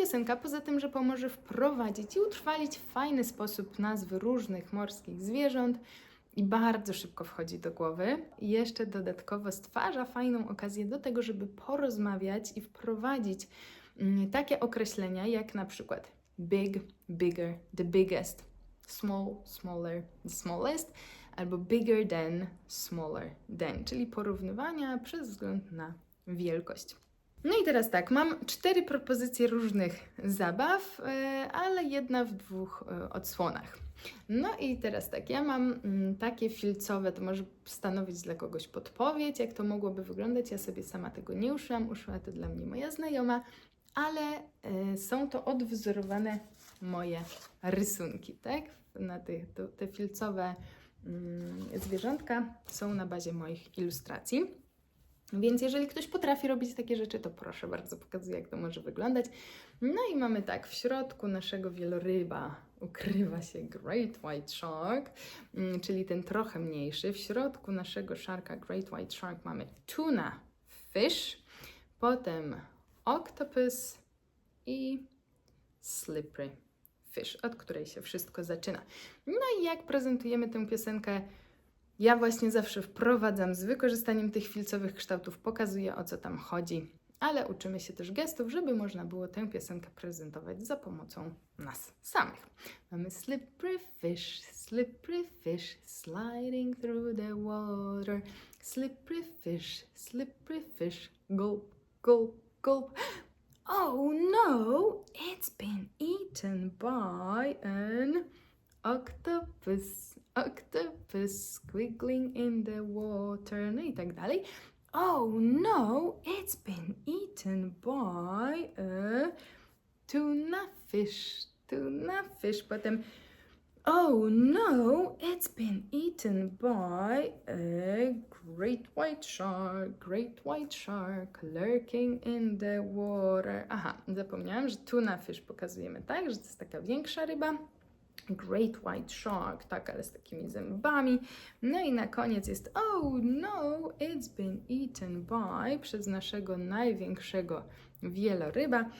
piosenka, poza tym, że pomoże wprowadzić i utrwalić w fajny sposób nazwy różnych morskich zwierząt i bardzo szybko wchodzi do głowy, jeszcze dodatkowo stwarza fajną okazję do tego, żeby porozmawiać i wprowadzić mm, takie określenia jak na przykład big, bigger, the biggest, small, smaller, the smallest, albo bigger than, smaller than, czyli porównywania przez wzgląd na wielkość. No i teraz tak, mam cztery propozycje różnych zabaw, e, ale jedna w dwóch e, odsłonach. No i teraz tak, ja mam mm, takie filcowe, to może stanowić dla kogoś podpowiedź, jak to mogłoby wyglądać. Ja sobie sama tego nie uszyłam, uszyła to dla mnie moja znajoma, ale e, są to odwzorowane moje rysunki, tak? Na to, te filcowe mm, zwierzątka są na bazie moich ilustracji. Więc jeżeli ktoś potrafi robić takie rzeczy, to proszę bardzo, pokazuję, jak to może wyglądać. No i mamy tak, w środku naszego wieloryba ukrywa się Great White Shark, mm, czyli ten trochę mniejszy. W środku naszego szarka Great White Shark mamy tuna fish, potem octopus i slippery fish, od której się wszystko zaczyna. No i jak prezentujemy tę piosenkę ja właśnie zawsze wprowadzam z wykorzystaniem tych filcowych kształtów, pokazuję o co tam chodzi, ale uczymy się też gestów, żeby można było tę piosenkę prezentować za pomocą nas samych. Mamy slippery fish, slippery fish, sliding through the water. Slippery fish, slippery fish, gulp, gulp, gulp. Oh no, it's been eaten by an octopus, octopus squiggling in the water, no i tak dalej. Oh no, it's been eaten by a tuna fish, tuna fish. Potem, oh no, it's been eaten by a great white shark, great white shark lurking in the water. Aha, zapomniałam, że tuna fish pokazujemy tak, że to jest taka większa ryba. Great White Shark, tak, ale z takimi zębami. No i na koniec jest Oh no, it's been eaten by przez naszego największego wieloryba.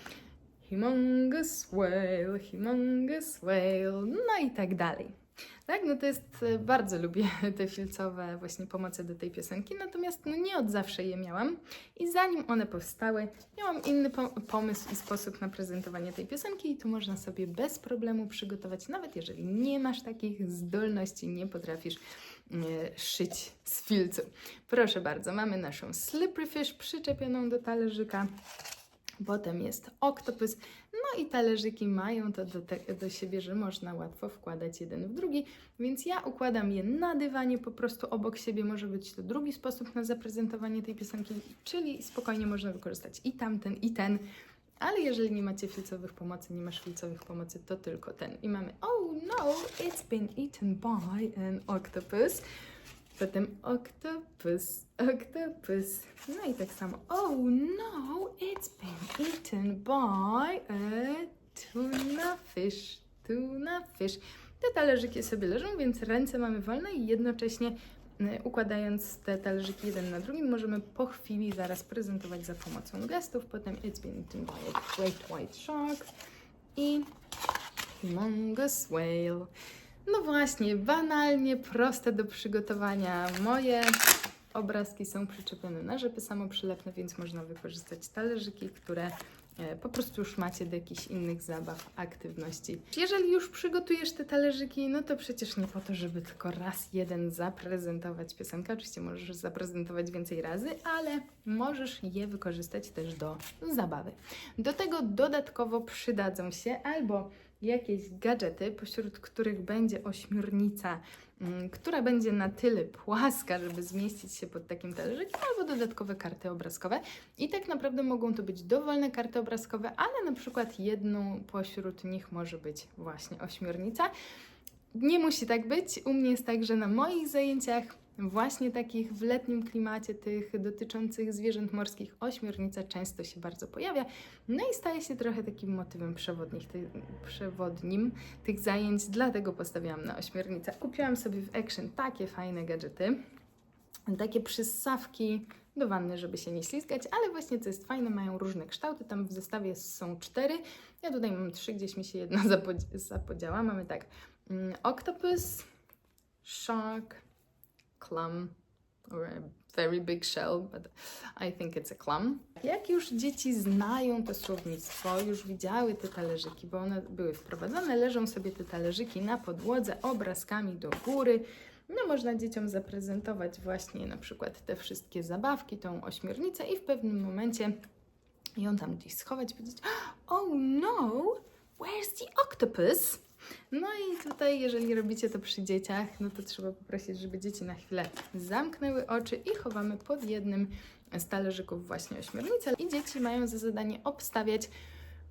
Humongous whale, humongous whale, no i tak dalej. Tak, no to jest, e, bardzo lubię te filcowe właśnie pomoce do tej piosenki, natomiast no nie od zawsze je miałam i zanim one powstały, miałam inny po pomysł i sposób na prezentowanie tej piosenki i tu można sobie bez problemu przygotować, nawet jeżeli nie masz takich zdolności, nie potrafisz e, szyć z filcu. Proszę bardzo, mamy naszą slippery fish przyczepioną do talerzyka. Potem jest oktopus, no i talerzyki mają to do, te, do siebie, że można łatwo wkładać jeden w drugi, więc ja układam je na dywanie, po prostu obok siebie. Może być to drugi sposób na zaprezentowanie tej piosenki, czyli spokojnie można wykorzystać i tamten, i ten. Ale jeżeli nie macie filcowych pomocy, nie masz filcowych pomocy, to tylko ten. I mamy Oh no, it's been eaten by an octopus. Potem octopus, octopus. No i tak samo. Oh no, it's been eaten by a tuna fish, tuna fish. Te talerzyki sobie leżą, więc ręce mamy wolne i jednocześnie y, układając te talerzyki jeden na drugim możemy po chwili zaraz prezentować za pomocą gestów. Potem it's been eaten by a great white shark i humongous whale. No właśnie, banalnie, proste do przygotowania. Moje obrazki są przyczepione na rzepy samoprzylepne, więc można wykorzystać talerzyki, które e, po prostu już macie do jakichś innych zabaw, aktywności. Jeżeli już przygotujesz te talerzyki, no to przecież nie po to, żeby tylko raz jeden zaprezentować piosenkę. Oczywiście możesz zaprezentować więcej razy, ale możesz je wykorzystać też do zabawy. Do tego dodatkowo przydadzą się albo jakieś gadżety, pośród których będzie ośmiornica, mm, która będzie na tyle płaska, żeby zmieścić się pod takim talerzykiem, albo dodatkowe karty obrazkowe. I tak naprawdę mogą to być dowolne karty obrazkowe, ale na przykład jedną pośród nich może być właśnie ośmiornica. Nie musi tak być. U mnie jest tak, że na moich zajęciach właśnie takich w letnim klimacie, tych dotyczących zwierząt morskich, ośmiornica często się bardzo pojawia. No i staje się trochę takim motywem przewodnim, ty, przewodnim tych zajęć, dlatego postawiłam na ośmiornicę. Kupiłam sobie w Action takie fajne gadżety, takie przyssawki do wanny, żeby się nie ślizgać, ale właśnie co jest fajne, mają różne kształty, tam w zestawie są cztery, ja tutaj mam trzy, gdzieś mi się jedna zapodzi- zapodziała, mamy tak, mm, octopus, shark, clam, or a very big shell, but I think it's a clam. Jak już dzieci znają to słownictwo, już widziały te talerzyki, bo one były wprowadzone, leżą sobie te talerzyki na podłodze obrazkami do góry. No można dzieciom zaprezentować właśnie na przykład te wszystkie zabawki, tą ośmiornicę i w pewnym momencie ją tam gdzieś schować, powiedzieć Oh no, where's the octopus? No i tutaj, jeżeli robicie to przy dzieciach, no to trzeba poprosić, żeby dzieci na chwilę zamknęły oczy i chowamy pod jednym z talerzyków właśnie ośmiornicę. I dzieci mają za zadanie obstawiać,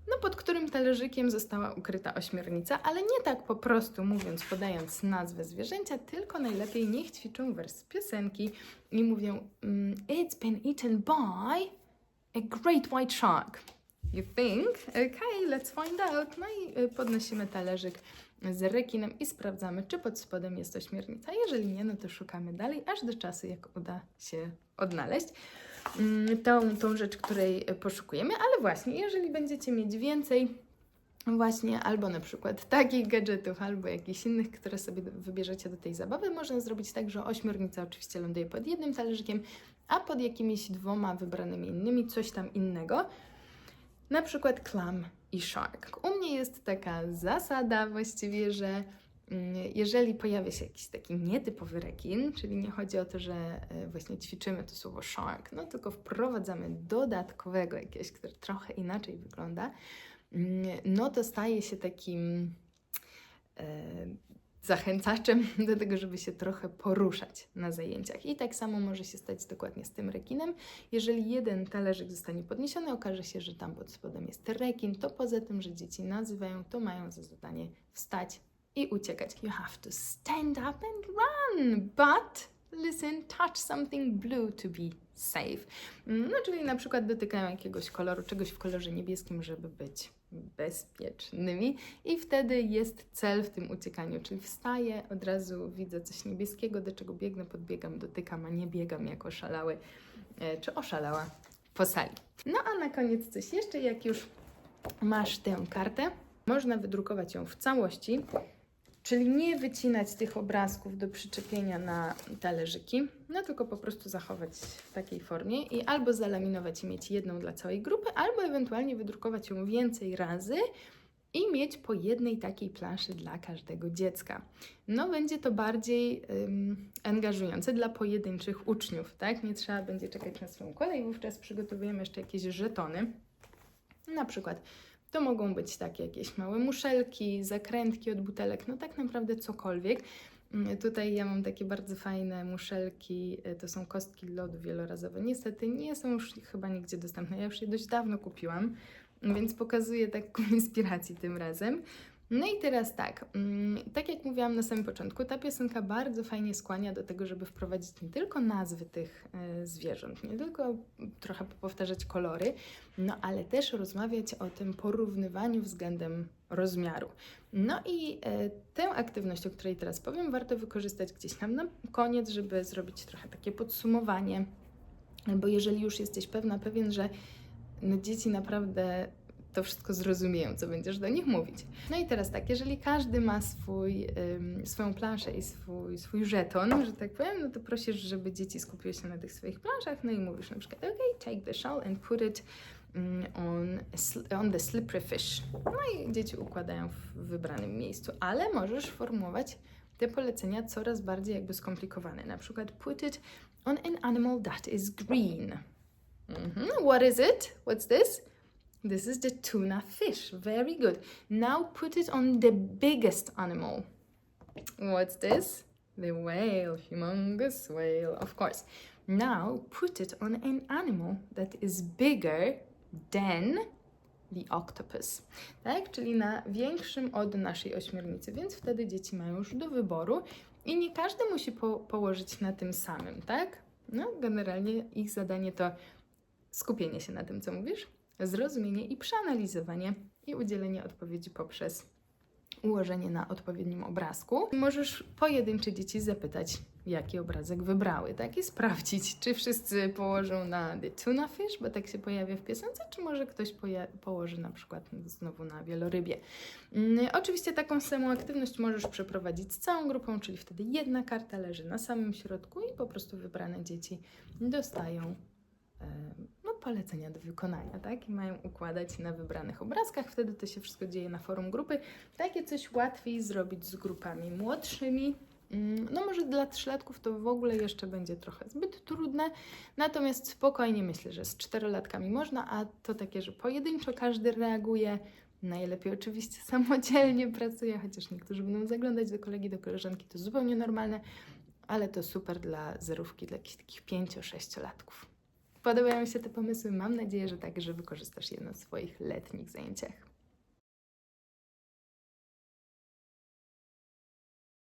no pod którym talerzykiem została ukryta ośmiornica, ale nie tak po prostu mówiąc, podając nazwę zwierzęcia, tylko najlepiej niech ćwiczą wers piosenki i mówią mm, It's been eaten by a great white shark. You think? Okay, let's find out. No i y, podnosimy talerzyk z rekinem i sprawdzamy, czy pod spodem jest ośmiornica. Jeżeli nie, no to szukamy dalej, aż do czasu, jak uda się odnaleźć mm, tą, tą rzecz, której y, poszukujemy. Ale właśnie, jeżeli będziecie mieć więcej właśnie albo na przykład takich gadżetów, albo jakichś innych, które sobie wybierzecie do tej zabawy, można zrobić tak, że ośmiornica oczywiście ląduje pod jednym talerzykiem, a pod jakimiś dwoma wybranymi innymi coś tam innego. Na przykład clam i shark. U mnie jest taka zasada właściwie, że mm, jeżeli pojawia się jakiś taki nietypowy rekin, czyli nie chodzi o to, że e, właśnie ćwiczymy to słowo shark, no tylko wprowadzamy dodatkowego jakiegoś, który trochę inaczej wygląda, mm, no to staje się takim e, zachęcaczem do tego, żeby się trochę poruszać na zajęciach. I tak samo może się stać dokładnie z tym rekinem. Jeżeli jeden talerzyk zostanie podniesiony, okaże się, że tam pod spodem jest rekin, to poza tym, że dzieci nazywają, to mają za zadanie wstać i uciekać. You have to stand up and run, but listen, touch something blue to be safe. No, czyli na przykład dotykają jakiegoś koloru, czegoś w kolorze niebieskim, żeby być bezpiecznymi i wtedy jest cel w tym uciekaniu, czyli wstaję, od razu widzę coś niebieskiego, do czego biegnę, podbiegam, dotykam, a nie biegam jak oszalały e, czy oszalała po sali. No a na koniec coś jeszcze, jak już masz tę kartę, można wydrukować ją w całości, czyli nie wycinać tych obrazków do przyczepienia na talerzyki, no tylko po prostu zachować w takiej formie i albo zalaminować i mieć jedną dla całej grupy, albo ewentualnie wydrukować ją więcej razy i mieć po jednej takiej planszy dla każdego dziecka. No będzie to bardziej ym, angażujące dla pojedynczych uczniów, tak? Nie trzeba będzie czekać na swoją kolej, wówczas przygotowujemy jeszcze jakieś żetony. Na przykład to mogą być takie jakieś małe muszelki, zakrętki od butelek, no tak naprawdę cokolwiek. Mm, Tutaj ja mam takie bardzo fajne muszelki, y, to są kostki lodu wielorazowe. Niestety nie są już chyba nigdzie dostępne, ja już je dość dawno kupiłam, więc pokazuję taką inspiracji tym razem. No i teraz tak, mm, tak jak mówiłam na samym początku, ta piosenka bardzo fajnie skłania do tego, żeby wprowadzić nie tylko nazwy tych e, zwierząt, nie tylko trochę powtarzać kolory, no ale też rozmawiać o tym porównywaniu względem rozmiaru. No i e, tę aktywność, o której teraz powiem, warto wykorzystać gdzieś tam na koniec, żeby zrobić trochę takie podsumowanie, bo jeżeli już jesteś pewna, pewien, że no dzieci naprawdę to wszystko zrozumieją, co będziesz do nich mówić. No i teraz tak, jeżeli każdy ma swój, ym, swoją planszę i swój, swój żeton, że tak powiem, no to prosisz, żeby dzieci skupiły się na tych swoich planszach, no i mówisz na przykład, ok, take the shell and put it mm, on, on the slippery fish. No i dzieci układają w wybranym miejscu, ale możesz formułować te polecenia coraz bardziej jakby skomplikowane. Na przykład put it on an animal that is green. Mhm. What is it? What's this? This is the tuna fish. Very good. Now put it on the biggest animal. What's this? The whale. Humongous whale, of course. Now put it on an animal that is bigger than the octopus. Tak? Czyli na większym od naszej ośmiornicy, więc wtedy dzieci mają już do wyboru i nie każdy musi po położyć na tym samym, tak? No, generalnie ich zadanie to skupienie się na tym, co mówisz, zrozumienie i przeanalizowanie i udzielenie odpowiedzi poprzez ułożenie na odpowiednim obrazku. Możesz pojedyncze dzieci zapytać, jaki obrazek wybrały, tak? I sprawdzić, czy wszyscy położą na The Tuna Fish, bo tak się pojawia w piosence, czy może ktoś położy na przykład znowu na wielorybie. Mm, Oczywiście taką samą aktywność możesz przeprowadzić z całą grupą, czyli wtedy jedna karta leży na samym środku i po prostu wybrane dzieci dostają no, polecenia do wykonania, tak? I mają układać na wybranych obrazkach. Wtedy to się wszystko dzieje na forum grupy. Takie coś łatwiej zrobić z grupami młodszymi. Mm, No może dla trzylatków to w ogóle jeszcze będzie trochę zbyt trudne, natomiast spokojnie myślę, że z czterolatkami można, a to takie, że pojedynczo każdy reaguje, najlepiej oczywiście samodzielnie pracuje, chociaż niektórzy będą zaglądać do kolegi, do koleżanki, to zupełnie normalne, ale to super dla zerówki, dla jakichś takich pięcio-sześciolatków. Podobają mi się te pomysły, mam nadzieję, że także wykorzystasz je na swoich letnich zajęciach.